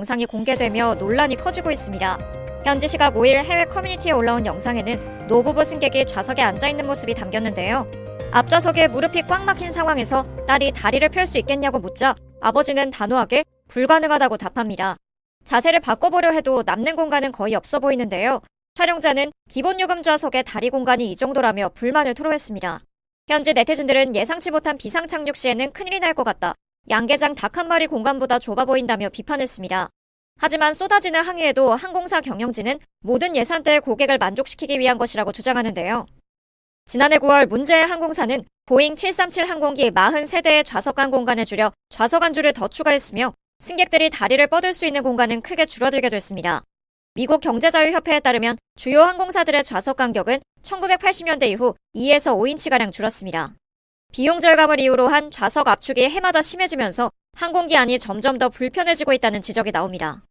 영상이 공개되며 논란이 커지고 있습니다. 현지 시각 5일 해외 커뮤니티에 올라온 영상에는 노부부 승객이 좌석에 앉아있는 모습이 담겼는데요. 앞좌석에 무릎이 꽉 막힌 상황에서 딸이 다리를 펼 수 있겠냐고 묻자 아버지는 단호하게 불가능하다고 답합니다. 자세를 바꿔보려 해도 남는 공간은 거의 없어 보이는데요. 촬영자는 기본 요금 좌석의 다리 공간이 이 정도라며 불만을 토로했습니다. 현지 네티즌들은 예상치 못한 비상 착륙 시에는 큰일이 날 것 같다. 양계장 닭 한 마리 공간보다 좁아 보인다며 비판했습니다. 하지만 쏟아지는 항해에도 항공사 경영진은 모든 예산대의 고객을 만족시키기 위한 것이라고 주장하는데요. 지난해 9월 문제의 항공사는 보잉 737 항공기 43대의 좌석간 공간을 줄여 좌석 안주를 더 추가했으며 승객들이 다리를 뻗을 수 있는 공간은 크게 줄어들게 됐습니다. 미국 경제자유협회에 따르면 주요 항공사들의 좌석 간격은 1980년대 이후 2에서 5인치가량 줄었습니다. 비용 절감을 이유로 한 좌석 압축이 해마다 심해지면서 항공기 안이 점점 더 불편해지고 있다는 지적이 나옵니다.